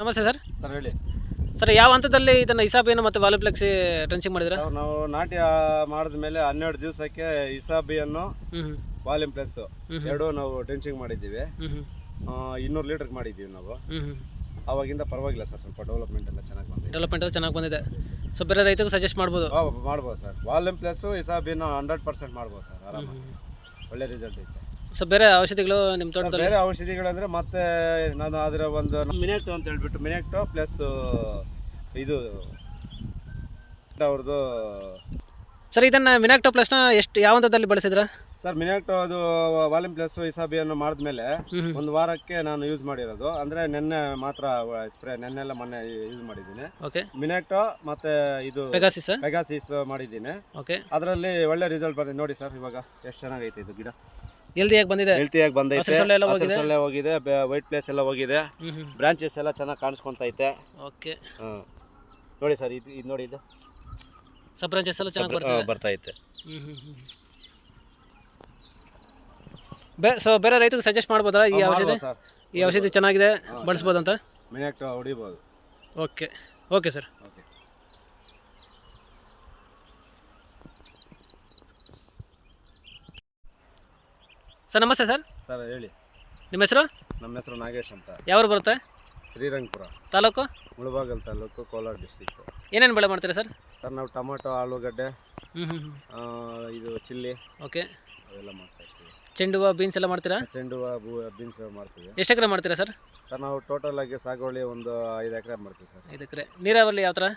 ನಮಸ್ತೆ sir. Sir ಹೇಳಿ. Sir ಯಾವ ಹಂತದಲ್ಲಿ ಇದನ್ನು ಇಸಾಬಿಯನ್ನು ಮತ್ತು ವಾಲಿಪ್ಲೆಕ್ಸ್ ಟ್ರೆಂಚಿಂಗ್ ಮಾಡಿದ್ರೆ ಸರ್ ನಾವು ನಾಟಿ ಮಾಡಿದ ಮೇಲೆ ಹನ್ನೆರಡು ದಿವಸಕ್ಕೆ ಇಸಾಬಿಯನ್ನು ವಾಲ್ಯೂಮ್ ಪ್ಲಸ್ ಎರಡು ನಾವು ಡ್ರೆಂಚಿಂಗ್ ಮಾಡಿದ್ದೀವಿ. ಇನ್ನೂರು ಲೀಟರ್ ಮಾಡಿದ್ದೀವಿ ನಾವು. ಅವಾಗಿಂದ ಪರವಾಗಿಲ್ಲ ಸರ್ ಸ್ವಲ್ಪ ಡೆವಲಪ್ಮೆಂಟ್ ಎಲ್ಲ ಚೆನ್ನಾಗಿ ಬಂದಿದೆ. ಡೆವಲಪ್ಮೆಂಟ್ ಎಲ್ಲ ಚೆನ್ನಾಗಿ ಬಂದಿದೆ. ಸೊ ಬೇರೆ ರೈತರಿಗೆ ಸಜೆಸ್ಟ್ ಮಾಡ್ಬೋದು? ಮಾಡ್ಬೋದು ಸರ್. ವಾಲ್ಯೂಮ್ ಪ್ಲಸ್ ಇಸಾಬಿನ ಹಂಡ್ರೆಡ್ ಪರ್ಸೆಂಟ್ ಮಾಡ್ಬೋದು ಸರ್ ಆರಾಮಾಗಿ. ಒಳ್ಳೆ ರಿಸಲ್ಟ್ ಐತೆ. ಸೊ ಬೇರೆ ಔಷಧಿಗಳು ನಿಮ್ಮ ತೋಟದಲ್ಲಿ? ಬೇರೆ ಔಷಧಿಗಳಂದ್ರೆ ಮತ್ತೆ ನಾನು ಅದರ ಒಂದು ಮಿನೆಕ್ಟೋ ಅಂತ ಹೇಳ್ಬಿಟ್ಟು ಮಿನೆಕ್ಟೋ ಪ್ಲಸ್ ಇದು ಅವ್ರದ್ದು ಸರ್ ಇದನ್ನು ಮಿನಾಕ್ಟೋ ಪ್ಲಸ್ನ ಎಷ್ಟು ಯಾವ ಹಂತದಲ್ಲಿ ಬಳಸಿದ್ರ? ಸರ್ ಮಿನಾಕ್ಟೋ ಅದು ವಾಲ್ಯೂಮ್ ಪ್ಲಸ್ ಇಸಾಬಿಯನ್ನು ಮಾಡಿದ್ಮೇಲೆ ಒಂದು ವಾರಕ್ಕೆ ನಾನು ಯೂಸ್ ಮಾಡಿರೋದು. ಅಂದರೆ ನೆನ್ನೆ ಮಾತ್ರ ಸ್ಪ್ರೇ ನೆನ್ನೆಲ್ಲ ಮೊನ್ನೆ ಯೂಸ್ ಮಾಡಿದ್ದೀನಿ. ಓಕೆ ಮಿನಾಕ್ಟೋ ಮತ್ತೆ ಇದು ಪೆಗಾಸಿಸ್ ಪೆಗಾಸಿಸ್ ಮಾಡಿದ್ದೀನಿ. ಓಕೆ ಅದರಲ್ಲಿ ಒಳ್ಳೆ ರಿಸಲ್ಟ್ ಬಂದಿದೆ ನೋಡಿ ಸರ್ ಇವಾಗ ಎಷ್ಟು ಚೆನ್ನಾಗೈತೆ ಇದು ಗಿಡ. ಬಂದಿದೆ. ಹೆಲ್ತಿಯಾಗಿ ಬಂದೈತೆ. ಹಸಿರು ಸೊಳ್ಳೆ ಎಲ್ಲ ಹಸಿರು ಹೋಗಿದೆ? ಸೊಳ್ಳೆ ಹೋಗಿದೆ ವೈಟ್ ಪ್ಲೇಸ್ ಎಲ್ಲ ಹೋಗಿದೆ. ಬ್ರಾಂಚಸ್ ಎಲ್ಲ ಚೆನ್ನಾಗಿ ಕಾಣಿಸ್ಕೊಂತೈತೆ. ಓಕೆ ನೋಡಿ ಸರ್ ಇದು ಇದು ನೋಡಿ ಇದು. ಸಬ್ ಬ್ರಾಂಚಸ್ ಎಲ್ಲ ಚೆನ್ನಾಗಿ ಬರ್ತಾ ಬರ್ತದೆ? ಬರ್ತೈತೆ ಹ್ಞೂ ಬೇ ಸೊ ಬೇರೆ ರೈತರಿಗೆ ಸಜೆಸ್ಟ್ ಮಾಡ್ಬೋದಾ ಈ ಔಷಧಿ? ಈ ಔಷಧಿ ಚೆನ್ನಾಗಿದೆ ಬಳಸ್ಬೋದಂತ ಮಿನೆಕ್ಟೋ ಹೊಡಿಬೋದು. Okay okay sir okay sir ನಮಸ್ತೆ ಸರ್. ಸರ್ ಹೇಳಿ. ನಿಮ್ಮ ಹೆಸರು? ನಮ್ಮ ಹೆಸರು ನಾಗೇಶ್ ಅಂತ. ಯಾವ್ರು ಬರುತ್ತೆ? ಶ್ರೀರಂಗಪುರ. ತಾಲೂಕು? ಮುಳಬಾಗಲ್ ತಾಲೂಕು ಕೋಲಾರ ಡಿಸ್ಟಿಕ್ ಏನೇನು ಬೆಳೆ ಮಾಡ್ತೀರಾ ಸರ್? ಸರ್ ನಾವು ಟೊಮೊಟೊ ಆಲೂಗಡ್ಡೆ ಹ್ಞೂ ಹ್ಞೂ ಹ್ಞೂ ಆ, ಇದು ಚಿಲ್ಲಿ. ಓಕೆ. ಅವೆಲ್ಲ ಮಾಡ್ತಾ ಇರ್ತೀವಿ. ಚೆಂಡು ಹೂವು ಬೀನ್ಸ್ ಎಲ್ಲ ಮಾಡ್ತೀರಾ? ಚೆಂಡು ಹೂವು ಬೀನ್ಸ್ ಮಾಡ್ತೀವಿ. ಎಷ್ಟು ಎಕರೆ ಮಾಡ್ತೀರಾ ಸರ್? ಸರ್ ನಾವು ಟೋಟಲ್ ಆಗಿ ಸಾಗುವಳಿ ಒಂದು ಐದು ಎಕರೆ ಮಾಡ್ತೀವಿ ಸರ್. ಐದು ಎಕರೆ. ನೀರಾವರಿ ಯಾವ ಥರ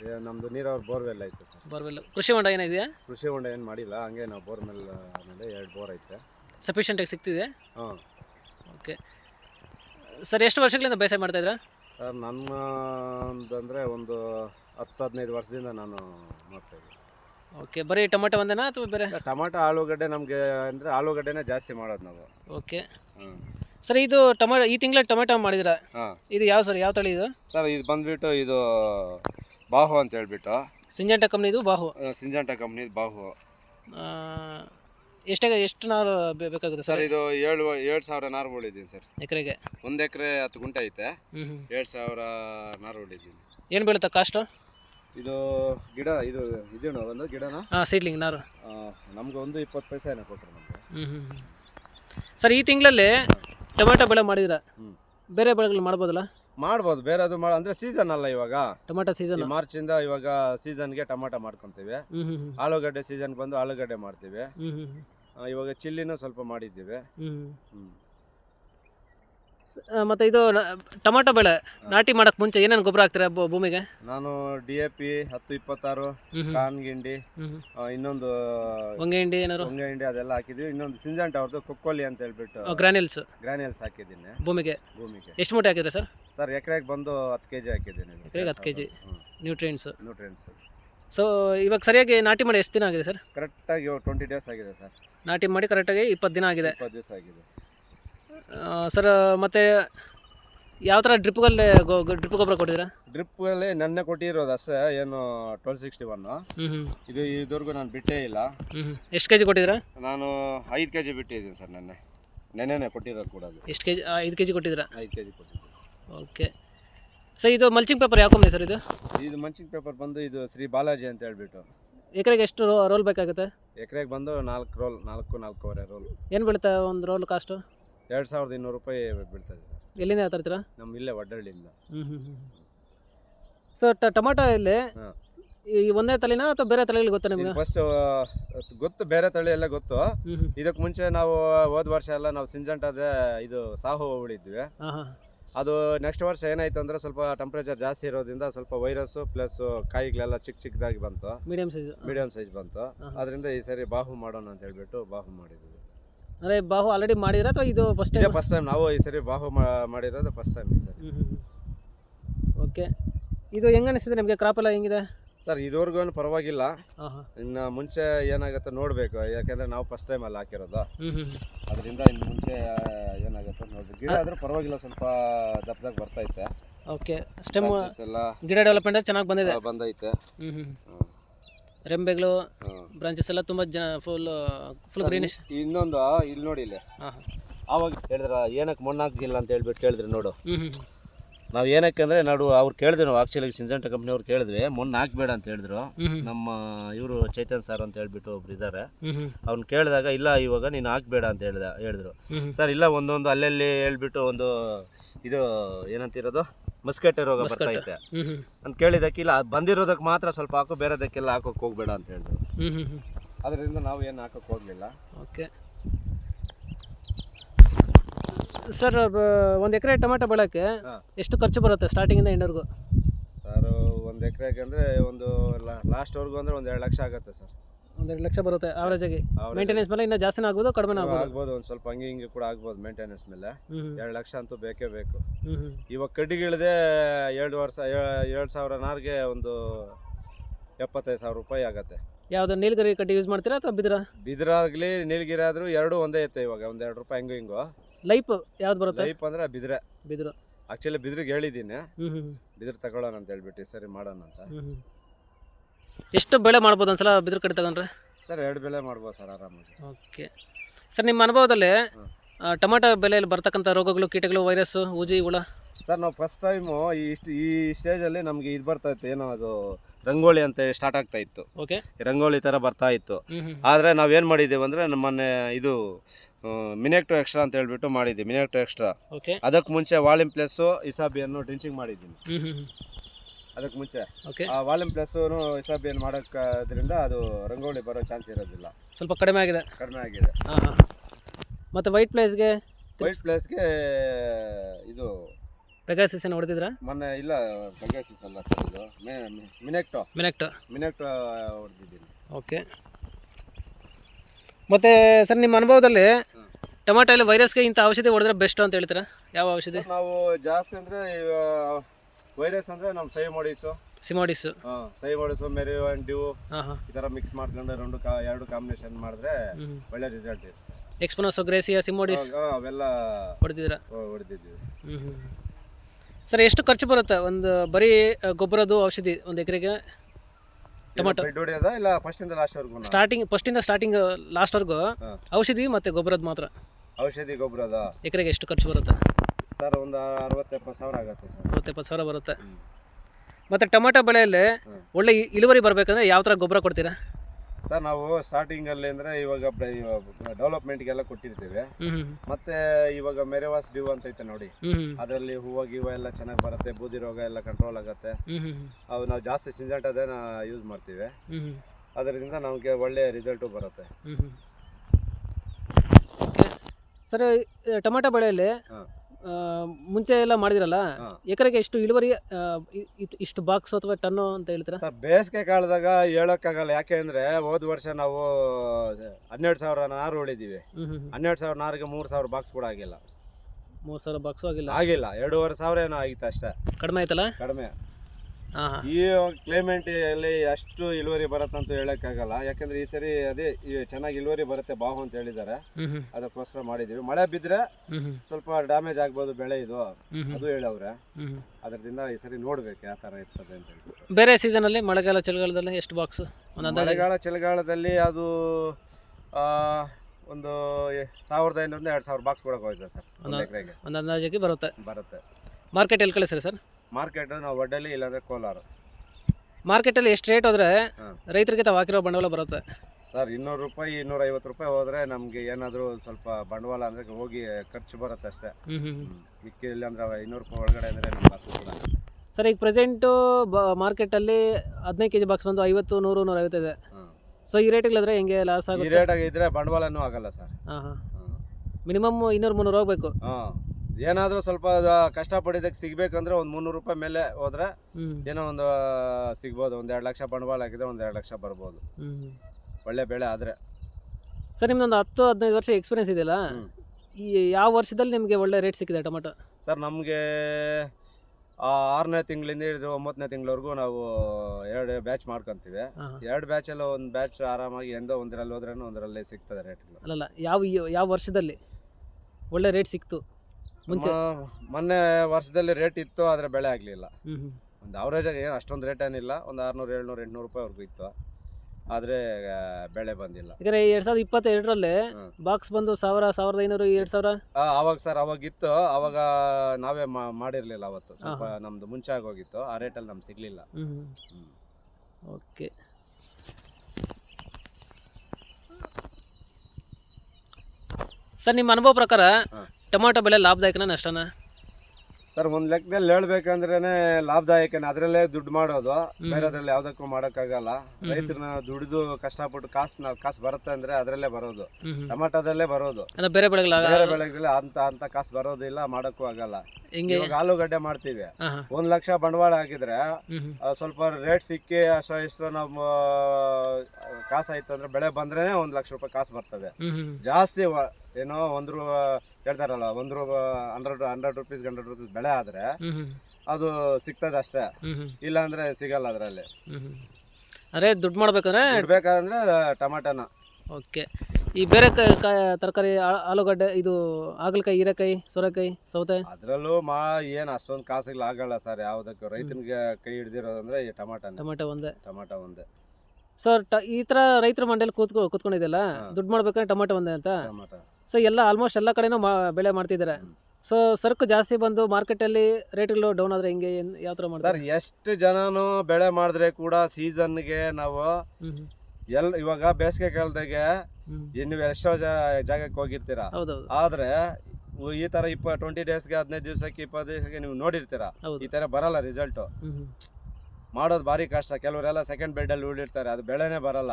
ಏ, ನಮ್ದು ನೀರಾವರಿ ಬೋರ್ವೆಲ್ ಐತೆ ಸರ್. ಬೋರ್ವೆಲ್. ಕೃಷಿ ಹೊಂಡ ಏನಿದೆಯಾ? ಕೃಷಿ ಹೊಂಡ ಏನು ಮಾಡಿಲ್ಲ. ಹಂಗೆ ನಾವು ಬೋರ್ವೆಲ್ ಮೇಲೆ ಮೇಲೆ ಎರಡು ಬೋರ್ ಐತೆ. ಸಫಿಷಿಯೆಂಟಾಗಿ ಸಿಗ್ತಿದೆ? ಹಾಂ. ಓಕೆ ಸರ್ ಎಷ್ಟು ವರ್ಷಗಳಿಂದ ಬೇಸಾಯ ಮಾಡ್ತಾ ಇದ್ರ ಸರ್ ನನ್ನ ಅಂದರೆ ಒಂದು ಹತ್ತು ಹದಿನೈದು ವರ್ಷದಿಂದ ನಾನು ಮಾಡ್ತಾ ಇದ್ದೀನಿ. ಓಕೆ ಬರೀ ಟೊಮೆಟೊ ಒಂದೇನಾ ಅಥವಾ ಬೇರೆ? ಟೊಮೆಟೊ ಆಲೂಗಡ್ಡೆ ನಮಗೆ ಅಂದರೆ ಆಲೂಗಡ್ಡೆನೇ ಜಾಸ್ತಿ ಮಾಡೋದು ನಾವು. ಓಕೆ ಹ್ಞೂ ಸರ್ ಇದು ಟೊಮೆಟೊ ಈ ತಿಂಗಳ ಟೊಮೆಟೊ ಮಾಡಿದಿರಾ ಹಾಂ. ಇದು ಯಾವ ಸರ್ ಯಾವ ತಳಿ ಇದು? ಸರ್ ಇದು ಬಂದ್ಬಿಟ್ಟು ಇದು ಬಾಹು ಅಂತ ಹೇಳ್ಬಿಟ್ಟು. ಸಿಂಜೆಂಟ ಕಂಪ್ನಿದು ಬಾಹು? ಸಿಂಜಾಂಟ ಕಂಪ್ನಿದು ಬಾಹು. ಆ, ಎಷ್ಟಾಗ ಎಷ್ಟು ನಾರು ಬೇ- ಬೇಕಾಗುತ್ತೆ ಸರ್? ಸರ್ ಇದು ಏಳು ಏಳು ಸಾವಿರ ನಾರು ಉಳಿದೀನಿ ಸರ್. ಎಕರೆಗೆ? ಒಂದು ಎಕರೆ ಹತ್ತು ಗುಂಟೆ ಐತೆ. ಹ್ಞೂ ಹ್ಞೂ ಏಳು ಸಾವಿರ ನಾರು ಉಳಿದೀನಿ. ಏನು ಬೀಳುತ್ತೆ ಕಾಸ್ಟು ಇದು ಗಿಡ ಇದು ಇದೇನು ಒಂದು ಗಿಡನ? ಹಾಂ ಸೀಡ್ಲಿಂಗ್ ನಾರು. ನಮ್ಗೆ ಒಂದು ಇಪ್ಪತ್ತು ಪೈಸೆ ಏನೋ ಕೊಟ್ಟರು ನಮಗೆ. ಹ್ಞೂ ಹ್ಞೂ ಹ್ಞೂ ಸರ್ ಈ ತಿಂಗಳಲ್ಲಿ ಟೊಮೆಟೊ ಬೆಳೆ ಮಾಡಿದ್ರೆ ಹ್ಮ್. ಬೇರೆ ಬೆಳೆಗಳು ಮಾಡ್ಬೋದಲ್ಲ? ಮಾಡ್ಬೋದು ಬೇರೆ ಅದು ಮಾಡ ಅಂದ್ರೆ ಸೀಸನ್ ಅಲ್ಲ ಇವಾಗ. ಟೊಮೆಟೊ ಸೀಸನ್ ಮಾರ್ಚ್ ಇಂದ ಇವಾಗ ಸೀಸನ್ಗೆ ಟೊಮಾಟೊ ಮಾಡ್ಕೊಂತೀವಿ. ಹ್ಞೂ ಹ್ಞೂ ಹ್ಞೂ ಆಲೂಗಡ್ಡೆ ಸೀಸನ್ ಬಂದು ಆಲೂಗಡ್ಡೆ ಮಾಡ್ತೀವಿ. ಹ್ಞೂ ಹ್ಞೂ ಆ, ಇವಾಗ ಚಿಲ್ಲಿನೂ ಸ್ವಲ್ಪ ಮಾಡಿದ್ದೇವೆ. ಹ್ಮ್. ಮತ್ತೆ ಇದು ನ- ಟೊಮೆಟೊ ಬೆಳೆ ನಾಟಿ ಮಾಡೋಕೆ ಮುಂಚೆ ಏನೇನು ಗೊಬ್ಬರ ಹಾಕ್ತೀರಾ ಭೂ- ಭೂಮಿಗೆ? ನಾನು ಡಿ ಎ ಪಿ ಹತ್ತು ಇಪ್ಪತ್ತಾರು ಕಾನ್ ಗಿಂಡಿ ಆ, ಇನ್ನೊಂದು ಹೊಂಗೆ ಹಿಂಡಿ ಏನಾರು ಹೊಂಗೆ ಹಿಂಡಿ ಅದೆಲ್ಲ ಹಾಕಿದ್ವಿ. ಇನ್ನೊಂದು ಸಿಂಜಾಂಟ್ ಅವ್ರದ್ದು ಕೊಕ್ಕೋಲಿ ಅಂತ ಹೇಳ್ಬಿಟ್ಟು ಗ್ರಾನಿಲ್ಸ್. ಗ್ರಾನ್ಯಲ್ಸ್ ಹಾಕಿದ್ದೀನಿ. ಭೂಮಿಗೆ? ಭೂಮಿಗೆ. ಎಷ್ಟು ಮೂಟೆ ಹಾಕಿದ್ರೆ ಸರ್? ಸರ್ ಎಕರೆಗೆ ಬಂದು ಹತ್ತು ಕೆ ಜಿ ಹಾಕಿದ್ದೀನಿ. ಎಕರೆಗೆ ಹತ್ತು ಕೆಜಿ. ನ್ಯೂಟ್ರಿಯೆಂಟ್ಸ್ ನ್ಯೂಟ್ರಿಯನ್ಸ್ ಸೊ ಇವಾಗ ಸರಿಯಾಗಿ ನಾಟಿ ಮಾಡಿ ಎಷ್ಟು ದಿನ ಆಗಿದೆ ಸರ್? ಕರೆಕ್ಟಾಗಿ ಟ್ವೆಂಟಿ ಡೇಸ್ ಆಗಿದೆ ಸರ್. ನಾಟಿ ಮಾಡಿ ಕರೆಕ್ಟಾಗಿ ಇಪ್ಪತ್ತು ದಿನ ಆಗಿದೆ. ಇಪ್ಪತ್ತು ದಿವಸ ಆಗಿದೆ. ಸರ್ ಮತ್ತೆ ಯಾವ ಥರ ಡ್ರಿಪ್ಗಲ್ಲಿ ಡ್ರಿಪ್ ಗೊಬ್ಬರ ಕೊಟ್ಟಿದ್ದೀರಾ? ಡ್ರಿಪ್ಪಲ್ಲಿ ನೆನ್ನೆ ಕೊಟ್ಟಿರೋದು ಅಷ್ಟೇ ಏನು ಟ್ವೆಲ್ ಸಿಕ್ಸ್ಟಿ ಒನ್ನು ಹ್ಞೂ ಹ್ಞೂ ಇದು ಇದುವರೆಗೂ ನಾನು ಬಿಟ್ಟೇ ಇಲ್ಲ. ಹ್ಞೂ ಎಷ್ಟು ಕೆ ಜಿ ಕೊಟ್ಟಿದ್ದೀರಾ? ನಾನು ಐದು ಕೆ ಜಿ ಬಿಟ್ಟಿದ್ದೀನಿ ಸರ್ ನೆನ್ನೆ. ನೆನ್ನೆನೇ ಕೊಟ್ಟಿರೋದು ಕೂಡ ಅದು. ಎಷ್ಟು ಕೆ ಜಿ ಐದು ಕೆ ಜಿ ಕೊಟ್ಟಿದ್ದೀರಾ? ಐದು ಕೆ ಜಿ ಕೊಟ್ಟಿದ್ದೀನಿ. ಓಕೆ ಸರ್ ಇದು ಮಲ್ಚಿಂಗ್ ಪೇಪರ್ ಯಾವ ಕಂಪ್ನಿ ಸರ್ ಇದು? ಇದು ಮಂಚಿಂಗ್ ಪೇಪರ್ ಬಂದು ಇದು ಶ್ರೀ ಬಾಲಾಜಿ ಅಂತ ಹೇಳ್ಬಿಟ್ಟು. ಎಕರೆಗೆ ಎಷ್ಟು ರೋ ರೋಲ್ ಬೇಕಾಗುತ್ತೆ? ಎಕರೆಗೆ ಬಂದು ನಾಲ್ಕು ರೋಲ್ ನಾಲ್ಕು ನಾಲ್ಕೂವರೆ ರೋಲ್ ಏನು ಬೀಳುತ್ತೆ ಒಂದು ರೋಲ್ ಕಾಸ್ಟು ಎರಡು ಸಾವಿರದ ಇನ್ನೂರು ರೂಪಾಯಿ ಬೀಳ್ತದೆ ಸರ್. ಎಲ್ಲಿಂದ ತರ್ತೀರಾ? ನಮ್ಮ ಇಲ್ಲೇ ಒಡ್ಡಳ್ಳಿಯಿಂದ. ಹ್ಞೂ ಹ್ಞೂ ಹ್ಞೂ ಸರ್ ಟೊಮಾಟೊ ಇಲ್ಲಿ ಹಾಂ. ಈ ಒಂದೇ ತಲೆನಾ ಅಥವಾ ಬೇರೆ ತಲೆಗಳು ಗೊತ್ತಾ ನಿಮಗೆ? ಫಸ್ಟ್ ಗೊತ್ತು ಬೇರೆ ತಳಿ ಎಲ್ಲ ಗೊತ್ತು. ಹ್ಞೂ ಹ್ಞೂ ಇದಕ್ಕೆ ಮುಂಚೆ ನಾವು ಹೋದ ವರ್ಷ ಎಲ್ಲ ನಾವು ಸಿಂಜಂಟದೇ ಇದು ಸಾಹು ಉಳಿದ್ವಿ. ಹಾಂ ಹಾಂ ಅದು ನೆಕ್ಸ್ಟ್ ವರ್ಷ ಏನಾಯ್ತು ಅಂದ್ರೆ ಸ್ವಲ್ಪ ಟೆಂಪ್ರೇಚರ್ ಜಾಸ್ತಿ ಇರೋದ್ರಿಂದ ಸ್ವಲ್ಪ ವೈರಸ್ ಪ್ಲಸ್ ಕಾಯಿಗಳೆಲ್ಲ ಚಿಕ್ಕ ಚಿಕ್ಕದಾಗಿ ಬಂತು. ಮೀಡಿಯಂ ಸೈಜ್ ಮೀಡಿಯಂ ಸೈಜ್ ಬಂತು. ಅದರಿಂದ ಈ ಸರಿ ಬಾಹು ಮಾಡೋಣ ಅಂತ ಹೇಳ್ಬಿಟ್ಟು ಬಾಹು ಮಾಡಿದ್ವಿ. ಅಂದರೆ ಬಾಹು ಆಲ್ರೆಡಿ ಮಾಡಿರೋ ಅಥವಾ ಇದು ಫಸ್ಟ್ ಟೈಮ್ ಫಸ್ಟ್ ಟೈಮ್ ನಾವು ಈ ಸರಿ ಬಾಹು ಮಾಡಿರೋದು ಫಸ್ಟ್ ಟೈಮ್ ಈ ಸರಿ. ಓಕೆ ಇದು ಹೆಂಗೆ ಅನಿಸ್ತಿದೆ ನಿಮಗೆ? ಕ್ರಾಪ್ ಎಲ್ಲ ಹೆಂಗಿದೆ? ಸರ್ ಇದುವರೆಗೂ ಪರವಾಗಿಲ್ಲ. ಹಾಂ ಹಾಂ. ಇನ್ನು ಮುಂಚೆ ಏನಾಗುತ್ತೆ ನೋಡಬೇಕು ಯಾಕೆಂದ್ರೆ ನಾವು ಫಸ್ಟ್ ಟೈಮ್ ಅಲ್ಲಿ ಹಾಕಿರೋದು. ಅದರಿಂದ ಇನ್ನು ಮುಂಚೆ ಏನಾಗುತ್ತೆ ನೋಡ್ಬೇಕು. ಗಿಡ ಆದ್ರೂ ಪರವಾಗಿಲ್ಲ ಸ್ವಲ್ಪ ದಪ್ಪದಾಗ ಬರ್ತೈತೆ. ಓಕೆ ಸ್ಟೆಮ್ ಎಲ್ಲ ಗಿಡ ಡೆವಲಪ್ಮೆಂಟ್ ಚೆನ್ನಾಗಿ ಬಂದಿದೆ. ಬಂದೈತೆ. ರೆಂಬೆಗಳು. ಬ್ರಾಂಚಸ್ ಎಲ್ಲ ತುಂಬ ಜನ ಫುಲ್ ಫುಲ್ ಗ್ರೀನಿಶ್ ಇನ್ನೊಂದು ಇಲ್ಲಿ ನೋಡಿ ಇಲ್ಲಿ. ಆವಾಗ ಹೇಳಿದ್ರ ಏನಕ್ಕೆ ಮಣ್ಣು ಹಾಕ್ದಿಲ್ಲ ಅಂತ ಹೇಳ್ಬಿಟ್ಟು ಕೇಳಿದ್ರೆ ನೋಡು. ನಾವು ಏನಕ್ಕೆ ಅಂದರೆ ನಾಡು ಅವ್ರು ಕೇಳಿದ್ವಿ ನಾವು ಆ್ಯಕ್ಚುಲಿ ಸಿಂಜೆಂಟ ಕಂಪ್ನಿಯವ್ರು ಕೇಳಿದ್ವಿ ಮೊನ್ನೆ ಹಾಕ್ಬೇಡ ಅಂತ ಹೇಳಿದ್ರು. ನಮ್ಮ ಇವರು ಚೈತನ್ ಸರ್ ಅಂತ ಹೇಳ್ಬಿಟ್ಟು ಒಬ್ರು ಇದ್ದಾರೆ ಅವ್ನು ಕೇಳಿದಾಗ ಇಲ್ಲ ಇವಾಗ ನೀನು ಹಾಕ್ಬೇಡ ಅಂತ ಹೇಳ್ದ ಹೇಳಿದ್ರು. ಸರ್ ಇಲ್ಲ ಒಂದೊಂದು ಅಲ್ಲಲ್ಲಿ ಹೇಳ್ಬಿಟ್ಟು ಒಂದು ಇದು ಏನಂತಿರೋದು ಮಸ್ಕೆಟೆ ರೋಗ ಬರ್ತಾ. ಐತೆ. ಹ್ಞೂ ಅಂತ ಕೇಳಿದಕ್ಕೆ ಇಲ್ಲ ಬಂದಿರೋದಕ್ಕೆ ಮಾತ್ರ ಸ್ವಲ್ಪ ಹಾಕು ಬೇರೆದಕ್ಕೆಲ್ಲ ಹಾಕೋಕೆ ಹೋಗ್ಬೇಡ ಅಂತ ಹೇಳಿದ್ರು. ಅದರಿಂದ ನಾವು ಏನು ಹಾಕೋಕೆ ಹೋಗಲಿಲ್ಲ. ಓಕೆ. ಸರ್ ಒಂದು ಎಕರೆ ಟೊಮೆಟೊ ಬೆಳೆಯೋಕ್ಕೆ ಎಷ್ಟು ಖರ್ಚು ಬರುತ್ತೆ ಸ್ಟಾರ್ಟಿಂಗಿಂದ ಎಂಡರ್ಗೂ ಸರ್ ಒಂದು ಎಕರೆಗೆ ಅಂದರೆ ಒಂದು ಲಾಸ್ಟ್ವರೆಗೂ ಅಂದರೆ ಒಂದು ಎರಡು ಲಕ್ಷ ಆಗುತ್ತೆ ಸರ್. ಒಂದೆರಡು ಲಕ್ಷ ಬರುತ್ತೆ ಆವರೇಜ್ ಆಗಿ. ಮೇಂಟೆನೆನ್ಸ್ ಮೇಲೆ ಇನ್ನೂ ಜಾಸ್ತಿನೇ ಆಗ್ಬೋದು ಕಡಿಮೆ ಆಗ್ಬೋದು. ಆಗ್ಬೋದು ಒಂದು ಸ್ವಲ್ಪ ಹಂಗೆ ಹಿಂಗೆ ಕೂಡ ಆಗ್ಬೋದು ಮೇಂಟೆನೆನ್ಸ್ ಮೇಲೆ. ಎರಡು ಲಕ್ಷ ಅಂತೂ ಬೇಕೇ ಬೇಕು. ಇವಾಗ ಕಡ್ಡಿಗಿಳಿದೆ ಎರಡು ವರ್ಷ ಎರಡು ಸಾವಿರ ನಾರಿಗೆ ಒಂದು ಎಪ್ಪತ್ತೈದು ಸಾವಿರ ರೂಪಾಯಿ ಆಗತ್ತೆ. ಯಾವುದು ನೀಲಗಿರಿ ಕಡ್ಡಿ ಯೂಸ್ ಮಾಡ್ತೀರಾ ಅಥವಾ ಬಿದಿರ? ಬಿದಿರಾಗ್ಲಿ ನೀಲಗಿರಿ ಆದ್ರೂ ಎರಡು ಒಂದೇ ಐತೆ ಇವಾಗ ಒಂದು ಎರಡು ರೂಪಾಯಿ ಹಂಗು ಹಿಂಗು. ಲೈಪ್ ಯಾವ್ದು ಬರುತ್ತೆ? ಲೈಫ್ ಅಂದ್ರೆ ಬಿದ್ರೆ. ಬಿದಿರು. ಆಕ್ಚುಲಿ ಬಿದ್ರಿಗೆ ಹೇಳಿದ್ದೀನಿ. ಹ್ಞೂ ಬಿದಿರು ತಗೊಳ್ಳೋಣ ಅಂತ ಹೇಳ್ಬಿಟ್ಟು ಈ ಸರಿ ಮಾಡೋಣ ಅಂತ. ಎಷ್ಟು ಬೆಳೆ ಮಾಡ್ಬೋದು ಒಂದ್ಸಲ ಬಿದಿರು ಕಡೆ ತಗೊಂಡ್ರೆ? ಸರ್ ಎರಡು ಬೆಳೆ ಮಾಡ್ಬೋದು ಸರ್ ಆರಾಮಾಗಿ. ಓಕೆ. ಸರ್ ನಿಮ್ಮ ಅನುಭವದಲ್ಲಿ ಹ್ಮ್. ಆ, ಟೊಮೆಟೊ ಬೆಲೆಯಲ್ಲಿ ಬರ್ತಕ್ಕಂಥ ರೋಗಗಳು ಕೀಟಗಳು ವೈರಸ್ಸು ಉಜಿ ಹುಳ? ಸರ್ ನಾವು ಫಸ್ಟ್ ಟೈಮು ಈ ಇಷ್ಟು ಈ ಸ್ಟೇಜಲ್ಲಿ ನಮಗೆ ಇದು ಬರ್ತೈತೆ ಏನೋ ಅದು ರಂಗೋಲಿ ಅಂತ ಸ್ಟಾರ್ಟ್ ಆಗ್ತಾ ಇತ್ತು. ಓಕೆ ರಂಗೋಲಿ ಥರ ಬರ್ತಾ ಇತ್ತು. ಆದ್ರೆ ನಾವೇನು ಮಾಡಿದ್ದೀವಿ ಅಂದರೆ ನಮ್ಮನ್ನೆ ಇದು ಮಿನೆಕ್ಟು ಎಕ್ಸ್ಟ್ರಾ ಅಂತ ಹೇಳ್ಬಿಟ್ಟು ಮಾಡಿದ್ವಿ ಮಿನೆಕ್ಟೋ ಎಕ್ಸ್ಟ್ರಾ ಓಕೆ ಅದಕ್ಕೆ ಮುಂಚೆ ವಾಲ್ಯೂಮ್ ಪ್ಲಸ್ಸು ಇಸಾಬಿಯನ್ನು ಡ್ರಿಂಚಿಂಗ್ ಮಾಡಿದ್ದೀನಿ. ಅದಕ್ಕೆ ಮುಂಚೆ. ಓಕೆ ಆ ವಾಲ್ಯೂಮ್ ಪ್ಲಸ್ಸು ಇಸಾಬಿಯನ್ನು ಮಾಡೋಕ್ಕಾದ್ರಿಂದ ಅದು ರಂಗೋಲಿ ಬರೋ ಚಾನ್ಸ್ ಇರೋದಿಲ್ಲ. ಸ್ವಲ್ಪ ಕಡಿಮೆ ಆಗಿದೆ. ಕಡಿಮೆ ಆಗಿದೆ. ಮತ್ತು ವೈಟ್ ಪ್ಲೇಸ್ಗೆ ವೈಟ್ ಪ್ಲೇಸ್ಗೆ ಇದು ಪೆಗಾಸಿಸ್ ಏನು ಹೊಡೆದಿದ್ರಾ? ಮೊನ್ನೆ ಇಲ್ಲ ಪೆಗಾಸಿಸ್ ಅಲ್ಲ ಸರ್ ಇದು. ಮಿನೆಕ್ಟೋ ಮಿನೆಕ್ಟ್ ಮಿನೆಕ್ಟೋ ಹೊಡೆದಿದ್ದೀನಿ. ಓಕೆ. ಮತ್ತೆ ಸರ್ ನಿಮ್ಮ ಅನುಭವದಲ್ಲಿ ಹ್ಮ್. ಟೊಮೆಟೊಲ್ಲಿ ವೈರಸ್ಗೆ ಇಂಥ ಔಷಧಿ ಹೊಡೆದ್ರೆ ಬೆಸ್ಟ್ ಅಂತ ಹೇಳ್ತೀರಾ? ಯಾವ ಔಷಧಿ? ನಾವು ಜಾಸ್ತಿ ಅಂದರೆ ವೈರಸ್ ಅಂದರೆ ನಮ್ಮ ಸೈ ಮಾಡಿಸು ಸಿಮೋಡಿಸು ಹಾಂ ಸೈ ಮಾಡಿಸು ಮೆರಿ ಆ್ಯಂಡ್ ಡ್ಯೂ ಹಾಂ ಹಾಂ. ಈ ಥರ ಮಿಕ್ಸ್ ಮಾಡ್ಕೊಂಡು ಎರಡು ಕಾ ಎರಡು ಕಾಂಬಿನೇಷನ್ ಮಾಡಿದ್ರೆ ಹ್ಞೂ ಒಳ್ಳೆ ರಿಸಲ್ಟ್ ಇರುತ್ತೆ. ಎಕ್ಸ್ಪೋನಸ್ ಗ್ರೇಸಿಯಾ ಸಿಮೋಡಿಸ್ ಅವೆಲ್ಲ ಹೊಡೆದಿದ್ರಾ ಹೊಡೆದಿದ್ದೀವಿ. ಹ್ಞೂ ಹ್ಞೂ ಸರ್ ಎಷ್ಟು ಖರ್ಚು ಬರುತ್ತೆ? ಒಂದು ಬರೀ ಗೊಬ್ಬರದು ಗೊಬ್ಬರದ್ದು ಔಷಧಿ ಒಂದು ಎಕರೆಗೆ? ಟೊಮೆಟೊ. ಬೆಡ್ ಹೊಡಿಯೋದ ಇಲ್ಲ ಫಸ್ಟಿಂದ ಲಾಸ್ಟ್ವರೆಗೂ ಸ್ಟಾರ್ಟಿಂಗ್ ಫಸ್ಟಿಂದ ಸ್ಟಾರ್ಟಿಂಗ್ ಲಾಸ್ಟ್ವರೆಗೂ. ಔಷಧಿ ಮತ್ತು ಗೊಬ್ಬರದ್ದು ಮಾತ್ರ. ಔಷಧಿ ಗೊಬ್ಬರದ? ಎಕರೆಗೆ ಎಷ್ಟು ಖರ್ಚು ಬರುತ್ತೆ? ಸರ್ ಒಂದು ಅರವತ್ತು ಎಪ್ಪತ್ತು ಸಾವಿರ ಆಗುತ್ತೆ ಸರ್. ಅರವತ್ತು ಎಪ್ಪತ್ತು ಸಾವಿರ ಬರುತ್ತೆ. ಮತ್ತೆ ಮತ್ತು ಟೊಮೆಟೊ ಬೆಳೆಯಲ್ಲಿ ಒಳ್ಳೆ ಇಳುವರಿ ಬರಬೇಕಂದ್ರೆ ಯಾವ ಥರ ಗೊಬ್ಬರ ಕೊಡ್ತೀರಾ? ಸರ್ ನಾವು ಸ್ಟಾರ್ಟಿಂಗಲ್ಲಿ ಅಂದ್ರೆ ಇವಾಗ ಡೆವಲಪ್ಮೆಂಟ್ಗೆಲ್ಲ ಕೊಟ್ಟಿರ್ತೀವಿ. ಮತ್ತೆ ಇವಾಗ ಮೆರೆವಾಸ್ ಡ್ಯೂ ಅಂತ ಐತೆ ನೋಡಿ. ಅದರಲ್ಲಿ ಹೂವು ಗೀವ ಎಲ್ಲ ಚೆನ್ನಾಗಿ ಬರುತ್ತೆ ಬೂದಿ ರೋಗ ಎಲ್ಲ ಕಂಟ್ರೋಲ್ ಆಗುತ್ತೆ. ಅವು ನಾವು ಜಾಸ್ತಿ ಸಿಂಜಾಟದೇನ ಯೂಸ್ ಮಾಡ್ತೀವಿ. ಅದರಿಂದ ನಮಗೆ ಒಳ್ಳೆ ರಿಸಲ್ಟು ಬರುತ್ತೆ. ಸರ್ ಟೊಮೆಟೊ ಬೆಳೆಯಲ್ಲಿ ಮುಂಚೆ ಎಲ್ಲ ಮಾಡಿದಿರಲ್ಲ? ಎಕರೆಗೆ ಎಷ್ಟು ಇಳುವರಿ ಆ, ಇ- ಇತ್- ಇಷ್ಟು ಬಾಕ್ಸ್ ಅಥವಾ ಟನ್ನು ಅಂತ ಹೇಳ್ತೀರಾ? ಸರ್ ಬೇಸಿಗೆ ಕಾಲದಾಗ ಹೇಳೋಕ್ಕಾಗಲ್ಲ. ಯಾಕೆ ಅಂದರೆ ಹೋದ ವರ್ಷ ನಾವು ಹನ್ನೆರಡು ಸಾವಿರ ನಾರು ಉಳಿದೀವಿ. ಹನ್ನೆರಡು ಸಾವಿರ ನಾರಿಗೆ ಮೂರು ಸಾವಿರ ಬಾಕ್ಸ್ ಕೂಡ ಆಗಿಲ್ಲ. ಮೂರು ಸಾವಿರ ಬಾಕ್ಸ್ ಆಗಿಲ್ಲ? ಆಗಿಲ್ಲ. ಎರಡೂವರೆ ಸಾವಿರ ಏನೋ ಆಗಿತ್ತು ಅಷ್ಟೇ. ಕಡಿಮೆ ಆಯ್ತಲ್ಲ? ಕಡಿಮೆ. ಈ ಕ್ಲೈಮೇಟ್ ಅಲ್ಲಿ ಅಷ್ಟು ಇಳುವರಿ ಬರುತ್ತಂತ ಹೇಳೋಕ್ಕಾಗಲ್ಲ. ಯಾಕಂದ್ರೆ ಈ ಸರಿ ಅದೇ ಚೆನ್ನಾಗಿ ಇಳುವರಿ ಬರುತ್ತೆ ಬಾಹು ಅಂತ ಹೇಳಿದ್ದಾರೆ. ಅದಕ್ಕೋಸ್ಕರ ಮಾಡಿದೀವಿ ಮಳೆ ಹ್ಞೂ ಸ್ವಲ್ಪ ಡ್ಯಾಮೇಜ್ ಆಗ್ಬೋದು ಬೆಳೆ ಇದು. ಅದು ಹೇಳವ್ರೆ. ಅದರಿಂದ ಈ ಸರಿ ನೋಡ್ಬೇಕು ಯಾವ ತರ ಇರ್ತದೆ ಅಂತ ಹೇಳಿ. ಬೇರೆ ಸೀಸನಲ್ಲಿ ಮಳೆಗಾಲ ಚಳಿಗಾಲದಲ್ಲಿ ಎಷ್ಟು ಬಾಕ್ಸ್ ಮಳೆಗಾಲ ಚಳಿಗಾಲದಲ್ಲಿ ಅದು ಒಂದು ಸಾವಿರದ ಐನೂರಿಂದ ಎರಡು ಸಾವಿರ ಬಾಕ್ಸ್ ಕೊಡಕ್ಕೆ ಹೋಯ್ತದೆ ಸರ್. ಒಂದು- ಎಕರೆಗೆ. ಒಂದು ಅಂದಾಜಿಗೆ ಬರುತ್ತೆ. ಬರುತ್ತೆ. ಮಾರ್ಕೆಟ್ ಎಲ್ಲಿ ಕಳಿಸ್ರಿ ಸರ್? ಮಾರ್ಕೆಟ್ ನಾವು ಒಡ್ಡಲ್ಲಿ ಇಲ್ಲಾಂದ್ರೆ ಕೋಲಾರ. ಮಾರ್ಕೆಟಲ್ಲಿ ಎಷ್ಟು ರೇಟ್ ಹೋದರೆ ಹಾಂ. ರೈತರಿಗೆ ತಾವು ಹಾಕಿರೋ ಬಂಡವಾಳ ಬರುತ್ತೆ. ಸರ್ ಇನ್ನೂರು ರೂಪಾಯಿ ಇನ್ನೂರ ಐವತ್ತು ರೂಪಾಯಿ ಹೋದರೆ ನಮಗೆ ಏನಾದರೂ ಸ್ವಲ್ಪ ಬಂಡವಾಳ ಅಂದರೆ ಹೋಗಿ ಖರ್ಚು ಬರುತ್ತೆ ಅಷ್ಟೇ. ಹ್ಞೂ. ಇಲ್ಲ ಅಂದ್ರೆ ಇನ್ನೂರು ರೂಪಾಯಿ ಒಳಗಡೆ ಅಂದರೆ ನಮ್ಮ ಕಾಸು ಕೂಡ ಸರ್ ಈಗ ಪ್ರೆಸೆಂಟು ಬ ಮಾರ್ಕೆಟಲ್ಲಿ ಹದಿನೈದು ಕೆ ಜಿ ಬಾಕ್ಸ್ ಬಂದು ಐವತ್ತು ನೂರು ನೂರೈವತ್ತು ಇದೆ. ಹ್ಮ್. ಸೊ ಈ ಆದರೆ ಹೆಂಗೆ ಲಾಸ್ ಈ ಆಗುತ್ತೆ? ರೇಟಾಗಿ ಇದ್ರೆ ಬಂಡವಾಳನೂ ಆಗಲ್ಲ ಸರ್. ಹಾಂ ಹಾಂ. ಮಿನಿಮಮ್ ಇನ್ನೂರು ಮುನ್ನೂರು ಹೋಗ್ಬೇಕು. ಹಾಂ. ಏನಾದರೂ ಸ್ವಲ್ಪ ಕಷ್ಟಪಡಿದಕ್ಕೆ ಸಿಗಬೇಕಂದ್ರೆ ಸಿಗ್ಬೇಕಂದ್ರೆ ಒಂದು ಮುನ್ನೂರು ರೂಪಾಯಿ ಮೇಲೆ ಹೋದ್ರೆ ಏನೋ ಒಂದು ಸಿಗ್ಬೋದು. ಒಂದು ಎರಡು ಲಕ್ಷ ಬಂಡವಾಳ ಹಾಕಿದ್ರೆ ಒಂದು ಎರಡು ಲಕ್ಷ ಬರ್ಬೋದು. ಒಳ್ಳೆ ಬೆಳೆ ಆದರೆ. ಸರ್ ನಿಮ್ದೊಂದು ಹತ್ತು ಹದಿನೈದು ವರ್ಷ ಎಕ್ಸ್ಪೀರಿಯನ್ಸ್ ಇದೆಯಲ್ಲ? ಈ ಯಾವ ವರ್ಷದಲ್ಲಿ ನಿಮಗೆ ಒಳ್ಳೆ ರೇಟ್ ಸಿಕ್ಕಿದೆ ಟೊಮೆಟೊ? ಸರ್ ನಮಗೆ ಆರನೇ ತಿಂಗಳಿಂದ ಹಿಡಿದು ಒಂಬತ್ತನೇ ತಿಂಗಳವರೆಗೂ ನಾವು ಎರಡು ಬ್ಯಾಚ್ ಮಾಡ್ಕೊಂತೀವಿ. ಎರಡು ಬ್ಯಾಚಲ್ಲಿ ಒಂದು ಬ್ಯಾಚ್ ಆರಾಮಾಗಿ ಎಂದೋ ಒಂದರಲ್ಲಿ ಹೋದ್ರೂ ಒಂದರಲ್ಲಿ ಸಿಗ್ತದೆ ರೇಟ್ ಅಲ್ಲಲ್ಲ ಯಾವ ಯಾವ ವರ್ಷದಲ್ಲಿ ಒಳ್ಳೆ ರೇಟ್ ಸಿಕ್ತು? ಮುಂಚೆ? ಮೊನ್ನೆ ವರ್ಷದಲ್ಲಿ ರೇಟ್ ಇತ್ತು ಆದರೆ ಬೆಳೆ ಆಗಲಿಲ್ಲ. ಒಂದು ಅವರೇಜ್ ಏನು ಅಷ್ಟೊಂದು ರೇಟ್ ಏನಿಲ್ಲ ಒಂದು ಆರುನೂರು ಏಳ್ನೂರು ಎಂಟ್ನೂರು ರೂಪಾಯಿವರೆಗೂ ಇತ್ತು. ಆದರೆ ಬೆಳೆ ಬಂದಿಲ್ಲ. ಯಾಕಂದ್ರೆ ಎರಡು ಸಾವಿರದ ಇಪ್ಪತ್ತೆರಡರಲ್ಲಿ. ಬಾಕ್ಸ್ ಬಂದು ಸಾವಿರ ಸಾವಿರದ ಐನೂರು ಎರಡು ಸಾವಿರ? ಅವಾಗ ಸರ್ ಅವಾಗ ಇತ್ತು. ಅವಾಗ ನಾವೇ ಮಾಡಿರ್ಲಿಲ್ಲ ಅವತ್ತು. ಸ್ವಲ್ಪ. ನಮ್ದು ಮುಂಚೆ ಆಗೋಗಿತ್ತು ಆ ರೇಟಲ್ಲಿ ನಮ್ಗೆ ಸಿಗ್ಲಿಲ್ಲ. ಓಕೆ. ಸರ್ ನಿಮ್ಮ ಅನುಭವ ಪ್ರಕಾರ. ಟೊಮಾಟೊ ಬೆಲೆ ಲಾಭದಾಯಕನ ನಷ್ಟನ? ಸರ್ ಒಂದ್ ಲೆಕ್ಕದಲ್ಲಿ ಹೇಳ್ಬೇಕಂದ್ರೇನೆ ಲಾಭದಾಯಕನ. ಅದ್ರಲ್ಲೇ ದುಡ್ಡು ಮಾಡೋದು. ಬೇರೆ ಅದ್ರಲ್ಲಿ ಯಾವ್ದಕ್ಕೂ ಮಾಡಕ್ಕಾಗಲ್ಲ. ರೈತರನ್ನ ದುಡಿದು ಕಷ್ಟಪಟ್ಟು ಕಾಸು ಕಾಸು ಬರುತ್ತೆ ಅಂದ್ರೆ ಅದ್ರಲ್ಲೇ ಬರೋದು. ಟೊಮಾಟೋದಲ್ಲೇ ಬರೋದು. ಬೇರೆ ಬೇರೆ ಬೆಳೆಗಳಲ್ಲಿ ಅಂತ ಅಂತ ಕಾಸು ಬರೋದಿಲ್ಲ ಮಾಡಕ್ಕೂ ಆಗಲ್ಲ. ಇವಾಗ ಆಲೂಗಡ್ಡೆ ಮಾಡ್ತೀವಿ. ಒಂದ್ ಲಕ್ಷ ಬಂಡವಾಳ ಹಾಕಿದ್ರೆ ಸ್ವಲ್ಪ ರೇಟ್ ಸಿಕ್ಕಿ ಅಷ್ಟೋ ಇಷ್ಟೋ ನಮ್ಮ ಕಾಸು ಆಯ್ತು ಅಂದ್ರೆ ಬೆಳೆ ಬಂದ್ರೇನೆ ಒಂದ್ ಲಕ್ಷ ರೂಪಾಯಿ ಕಾಸು ಬರ್ತದೆ. ಜಾಸ್ತಿ ಏನೋ ಒಂದ್ ರೂ ಹೇಳ್ತಾರಲ್ಲ ಒಂದು ರೂಪ hundred hundred rupees hundred rupees ಬೆಳೆ ಆದ್ರೆ ಅದು ಸಿಗ್ತದೆ ಅಷ್ಟೇ. ಇಲ್ಲ ಅಂದ್ರೆ ಸಿಗಲ್ಲ ಅದರಲ್ಲಿ. ಅರೆ ದುಡ್ಡು ಮಾಡ್ಬೇಕಂದ್ರೆ? ಇಡ್ಬೇಕಂದ್ರೆ ಟಮಾಟನ. ಓಕೆ. ಈ ಬೇರೆ ತರಕಾರಿ ಆಲೂಗಡ್ಡೆ ಇದು ಹಾಗಲಕಾಯಿ ಹೀರೆಕಾಯಿ ಸೋರೆಕಾಯಿ ಸೌತೆ? ಅದರಲ್ಲೂ ಮಾ ಏನು ಅಷ್ಟೊಂದು ಕಾಸಿಗೆ ಆಗಲ್ಲ ಸರ್. ಯಾವುದಕ್ಕೂ ರೈತನಿಗೆ ಕೈ ಹಿಡಿದಿರೋದಂದ್ರೆ ಈ ಟಮಾಟ ಟೊಮೆಟೊ ಒಂದೇ. ಟಮಾಟ ಒಂದೇ. ಸರ್ ಟ ಈ ಥರ ರೈತರ ಮಂಡಳಿ ಕೂತ್ಕೊ ಕೂತ್ಕೊಂಡಿದ್ದೆಲ್ಲ ದುಡ್ಡು ಮಾಡ್ಬೇಕಂದ್ರೆ ಟೊಮೆಟೊ ಒಂದೇ ಅಂತ? ಟಮಾಟ. ಸೊ ಎಲ್ಲ ಆಲ್ಮೋಸ್ಟ್ ಎಲ್ಲ ಕಡೆನೂ ಮಾ ಬೆಳೆ ಮಾಡ್ತಿದ್ದಾರೆ. ಸೊ ಸರಕು ಜಾಸ್ತಿ ಬಂದು ಮಾರ್ಕೆಟಲ್ಲಿ ರೇಟ್ಗಳು ಡೌನ್ ಆದರೆ ಹಿಂಗೆ ಏನು ಯಾವ ಥರ ಸರ್ ಮಾಡ್ತಾರೆ ಎಷ್ಟು ಜನನು ಬೆಳೆ ಮಾಡಿದ್ರೆ ಕೂಡ ಸೀಸನ್ಗೆ ನಾವು ಎಲ್ ಇವಾಗ ಬೇಸಿಗೆ ಕಾಲದಾಗೆ ಇನ್ನು ಎಷ್ಟೋ ಜಾ- ಜಾಗಕ್ಕೆ ಹೋಗಿರ್ತೀರಾ? ಹೌದೌದು. ಆದ್ರೆ ಉ- ಈ ತರ ಇಪ್ಪ ಟ್ವೆಂಟಿ ಡೇಸ್ಗೆ ಹದಿನೈದು ದಿವಸಕ್ಕೆ ಇಪ್ಪತ್ತು ದಿವಸಕ್ಕೆ ನೀವು ನೋಡಿರ್ತೀರಾ? ಹೌದು. ಈ ತರ ಬರಲ್ಲ ರಿಸಲ್ಟ್ ಮಾಡೋದು ಭಾರಿ ಕಷ್ಟ. ಕೆಲವರೆಲ್ಲ ಸೆಕೆಂಡ್ ಬೆಡ್ ಅಲ್ಲಿ ಉಳಿರ್ತಾರೆ. ಅದು ಬೆಳೆನೇ ಬರಲ್ಲ.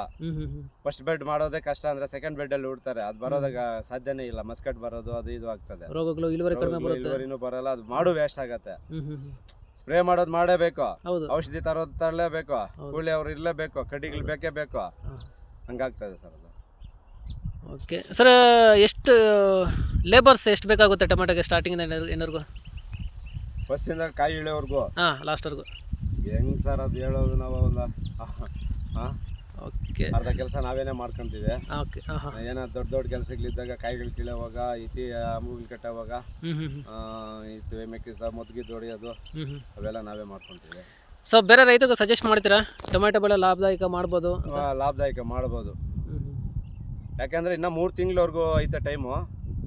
ಫಸ್ಟ್ ಬೆಡ್ ಮಾಡೋದೇ ಕಷ್ಟ ಅಂದ್ರೆ ಸೆಕೆಂಡ್ ಬೆಡ್ ಅಲ್ಲಿ ಉಡ್ತಾರೆ ಅದು ಬರೋದಾಗ ಸಾಧ್ಯನೇ ಇಲ್ಲ. ಮಸ್ಕಟ್ ಬರೋದು ಅದು ಇದು ಆಗ್ತದೆ. ರೋಗಗಳು ಇಳುವರಿ ಕಡಿಮೆ ಬರುತ್ತೆ. ಇಳುವರಿನೂ ಬರಲ್ಲ. ಅದು ಮಾಡು ವೇಸ್ಟ್ ಆಗತ್ತೆ. ಸ್ಪ್ರೇ ಮಾಡೋದು ಮಾಡೇಬೇಕು ಹೌದು. ಔಷಧಿ ತರೋದು ತರಲೇಬೇಕು. ಕೂಲಿ ಅವ್ರು ಇರಲೇಬೇಕು. ಕಡ್ಡಿಗಳು ಬೇಕೇ ಬೇಕು. ಹಂಗಾಗ್ತದೆ ಸರ್ ಅದು. ಓಕೆ. ಸರ್ ಎಷ್ಟು ಲೇಬರ್ಸ್ ಎಷ್ಟು ಬೇಕಾಗುತ್ತೆ ಟೊಮೆಟೊಗೆ ಸ್ಟಾರ್ಟಿಂಗ್ ಏನವರೆಗೂ ಫಸ್ಟಿಂದ ಕಾಯಿ ಇಳಿಯೋವರೆಗೂ ಹಾಂ ಲಾಸ್ಟ್ವರೆಗೂ ಹೆಂಗ್ ಸರ್ ಅದು ಹೇಳೋದು ನಾವು ಒಂದು ಹಾಂ ಓಕೆ. ಅರ್ಧ ಕೆಲಸ ನಾವೇನೇ ಮಾಡ್ಕೊಂತೀವಿ. ಓಕೆ ಏನೋ ದೊಡ್ಡ ದೊಡ್ಡ ಕೆಲಸಗಳಿದ್ದಾಗ ಕಾಯಿಗಳು ಕೀಳೋವಾಗ ಇತಿ ಮೂಗಿಲ್ ಕಟ್ಟೋವಾಗ ಇತ್ತು ಮೆಕ್ಕಿಸ ಮೊದ್ಗಿದ್ದು ಹೊಡಿಯೋದು ಅವೆಲ್ಲ ನಾವೇ ಮಾಡ್ಕೊಂತೀವಿ. ಸೊ ಬೇರೆ ರೈತರಿಗೆ ಸಜೆಸ್ಟ್ ಮಾಡ್ತೀರಾ? ಟೊಮೆಟೊ ಬೆಳೆ ಲಾಭದಾಯಕ ಮಾಡ್ಬೋದು ಲಾಭದಾಯಕ ಮಾಡ್ಬೋದು. ಯಾಕಂದ್ರೆ ಇನ್ನ ಮೂರು ತಿಂಗಳವರೆಗೂ ಐತೆ ಟೈಮು.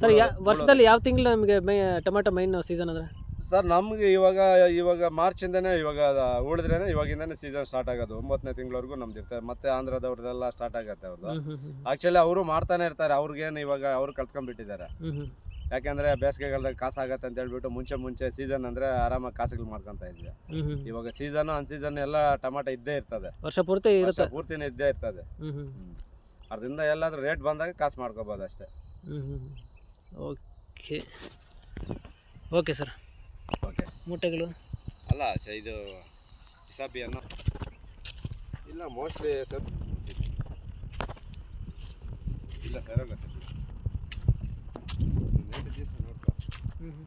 ಸರ್ ವರ್ಷದಲ್ಲಿ ಯಾವ ತಿಂಗಳು ನಮಗೆ ಮೈ ಟೊಮೆಟೊ ಮೈನ್ ಸೀಸನ್ ಅಂದರೆ? ಸರ್ ನಮ್ಗೆ ಇವಾಗ ಇವಾಗ ಮಾರ್ಚಿಂದನೇ ಇವಾಗ ಉಳಿದ್ರೇನೆ ಇವಾಗಿಂದನೇ ಸೀಸನ್ ಸ್ಟಾರ್ಟ್ ಆಗೋದು. ಒಂಬತ್ತನೇ ತಿಂಗಳವರೆಗೂ ನಮ್ದು ಇರ್ತಾರೆ ಮತ್ತೆ ಆಂಧ್ರದವ್ರದೆಲ್ಲ ಸ್ಟಾರ್ಟ್ ಆಗತ್ತೆ ಅವ್ರದ್ದು. ಆಕ್ಚುಲಿ ಅವರು ಮಾಡ್ತಾನೆ ಇರ್ತಾರೆ. ಅವ್ರಿಗೇನು ಇವಾಗ ಅವ್ರು ಕಲ್ತ್ಕೊಂಡ್ಬಿಟ್ಟಿದ್ದಾರೆ ಯಾಕೆಂದ್ರೆ ಬೇಸಿಗೆಗಾಲದಾಗ ಕಾಸು ಆಗತ್ತೆ ಅಂತ ಹೇಳ್ಬಿಟ್ಟು ಮುಂಚೆ ಮುಂಚೆ ಸೀಸನ್ ಅಂದ್ರೆ ಆರಾಮಾಗಿ ಕಾಸುಗಳು ಮಾಡ್ಕೊಂತ ಇದ್ವಿ. ಇವಾಗ ಸೀಸನ್ ಅನ್ ಸೀಸನ್ ಎಲ್ಲ ಟಮಾಟ ಇದ್ದೇ ಇರ್ತದೆ. ವರ್ಷ ಪೂರ್ತಿ ವರ್ಷ ಇರುತ್ತೆ. ಪೂರ್ತಿನೇ ಇದ್ದೇ ಇರ್ತದೆ. ಅದರಿಂದ ಎಲ್ಲಾದ್ರೂ ರೇಟ್ ಬಂದಾಗ ಕಾಸು ಮಾಡ್ಕೋಬೋದು ಅಷ್ಟೇ. ಓಕೆ. Okay sir. ಓಕೆ. ಮೂಟೆಗಳು? ಅಲ್ಲ ಸ- ಇದು ಇಸಾಬಿ ಅನ್ನೋ. ಇಲ್ಲ ಮೋಸ್ಟ್ಲಿ ಸರ್. ಇಲ್ಲ ಸರ್ ಹೋಗುತ್ತೆ ನೋಡ್ಕೊ ಹ್ಮ್ ಹ್ಮ್.